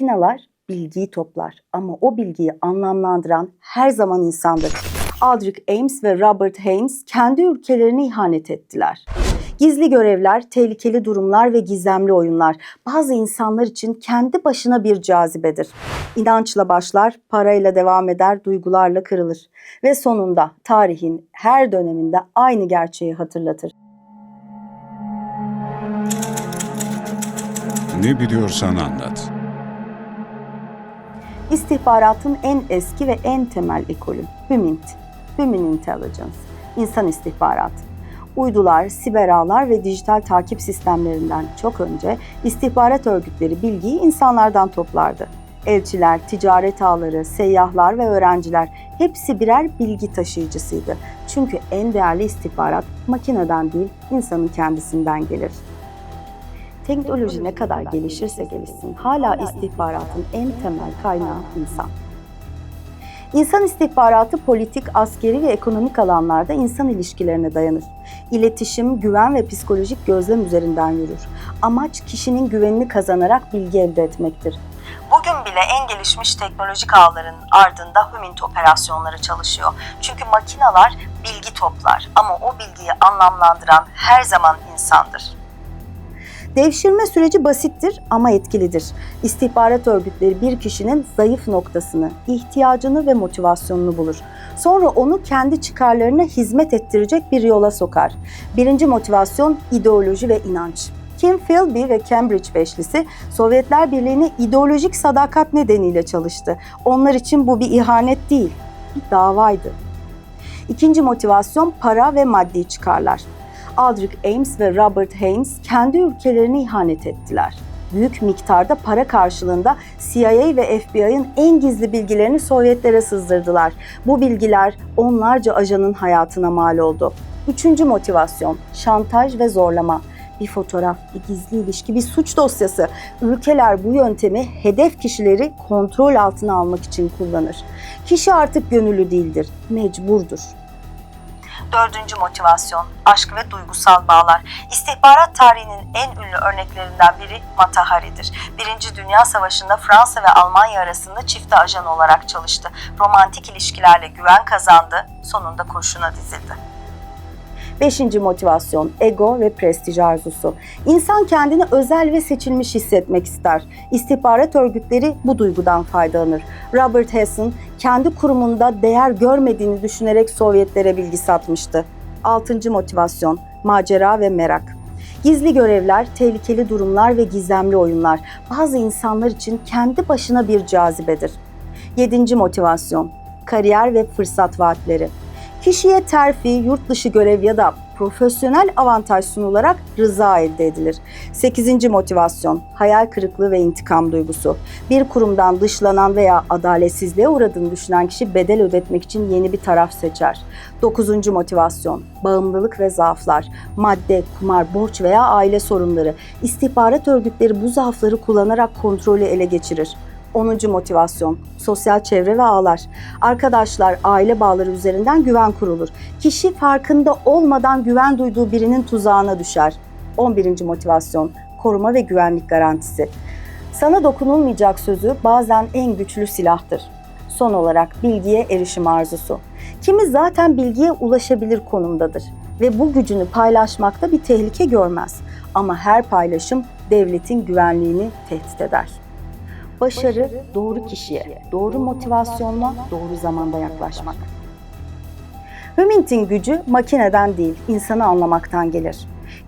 Makineler bilgiyi toplar ama o bilgiyi anlamlandıran her zaman insandır. Aldrich Ames ve Robert Haynes kendi ülkelerini ihanet ettiler. Gizli görevler, tehlikeli durumlar ve gizemli oyunlar bazı insanlar için kendi başına bir cazibedir. İnançla başlar, parayla devam eder, duygularla kırılır ve sonunda tarihin her döneminde aynı gerçeği hatırlatır. Ne biliyorsan anlat. İstihbaratın en eski ve en temel ekolü Hümint, Human Intelligence, insan istihbaratı. Uydular, siber ağlar ve dijital takip sistemlerinden çok önce istihbarat örgütleri bilgiyi insanlardan toplardı. Elçiler, ticaret ağları, seyyahlar ve öğrenciler hepsi birer bilgi taşıyıcısıydı. Çünkü en değerli istihbarat makineden değil, insanın kendisinden gelir. Teknoloji ne kadar gelişirse gelişsin hala istihbaratın en temel kaynağı insan. İnsan istihbaratı politik, askeri ve ekonomik alanlarda insan ilişkilerine dayanır. İletişim, güven ve psikolojik gözlem üzerinden yürür. Amaç kişinin güvenini kazanarak bilgi elde etmektir. Bugün bile en gelişmiş teknolojik ağların ardında Hümint operasyonları çalışıyor. Çünkü makineler bilgi toplar ama o bilgiyi anlamlandıran her zaman insandır. Devşirme süreci basittir ama etkilidir. İstihbarat örgütleri bir kişinin zayıf noktasını, ihtiyacını ve motivasyonunu bulur. Sonra onu kendi çıkarlarına hizmet ettirecek bir yola sokar. Birinci motivasyon ideoloji ve inanç. Kim Philby ve Cambridge Beşlisi Sovyetler Birliği'ne ideolojik sadakat nedeniyle çalıştı. Onlar için bu bir ihanet değil, bir davaydı. İkinci motivasyon para ve maddi çıkarlar. Aldrich Ames ve Robert Haynes kendi ülkelerini ihanet ettiler. Büyük miktarda para karşılığında CIA ve FBI'ın en gizli bilgilerini Sovyetlere sızdırdılar. Bu bilgiler onlarca ajanın hayatına mal oldu. Üçüncü motivasyon, şantaj ve zorlama. Bir fotoğraf, bir gizli ilişki, bir suç dosyası. Ülkeler bu yöntemi hedef kişileri kontrol altına almak için kullanır. Kişi artık gönüllü değildir, mecburdur. Dördüncü motivasyon, aşk ve duygusal bağlar. İstihbarat tarihinin en ünlü örneklerinden biri Mata Hari'dir. Birinci Dünya Savaşı'nda Fransa ve Almanya arasında çifte ajan olarak çalıştı. Romantik ilişkilerle güven kazandı, sonunda kurşuna dizildi. Beşinci motivasyon, ego ve prestij arzusu. İnsan kendini özel ve seçilmiş hissetmek ister. İstihbarat örgütleri bu duygudan faydalanır. Robert Hessen kendi kurumunda değer görmediğini düşünerek Sovyetlere bilgi satmıştı. Altıncı motivasyon, macera ve merak. Gizli görevler, tehlikeli durumlar ve gizemli oyunlar bazı insanlar için kendi başına bir cazibedir. Yedinci motivasyon, kariyer ve fırsat vaatleri. Kişiye terfi, yurt dışı görev ya da profesyonel avantaj sunularak rıza elde edilir. 8. motivasyon, hayal kırıklığı ve intikam duygusu. Bir kurumdan dışlanan veya adaletsizliğe uğradığını düşünen kişi bedel ödetmek için yeni bir taraf seçer. 9. motivasyon, bağımlılık ve zaaflar. Madde, kumar, borç veya aile sorunları. İstihbarat örgütleri bu zaafları kullanarak kontrolü ele geçirir. 10. motivasyon, sosyal çevre ve ağlar. Arkadaşlar, aile bağları üzerinden güven kurulur. Kişi farkında olmadan güven duyduğu birinin tuzağına düşer. 11. motivasyon, koruma ve güvenlik garantisi. Sana dokunulmayacak sözü bazen en güçlü silahtır. Son olarak bilgiye erişim arzusu. Kimi zaten bilgiye ulaşabilir konumdadır ve bu gücünü paylaşmakta bir tehlike görmez. Ama her paylaşım devletin güvenliğini tehdit eder. Başarı doğru kişiye, doğru motivasyonla, doğru zamanda yaklaşmak. Hümint'in gücü makineden değil, insanı anlamaktan gelir.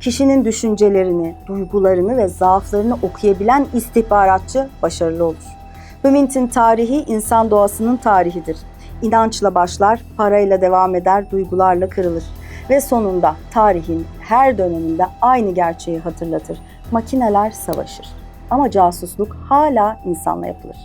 Kişinin düşüncelerini, duygularını ve zaaflarını okuyabilen istihbaratçı başarılı olur. Hümint'in tarihi insan doğasının tarihidir. İnançla başlar, parayla devam eder, duygularla kırılır. Ve sonunda tarihin her döneminde aynı gerçeği hatırlatır. Makineler savaşır ama casusluk hala insanla yapılır.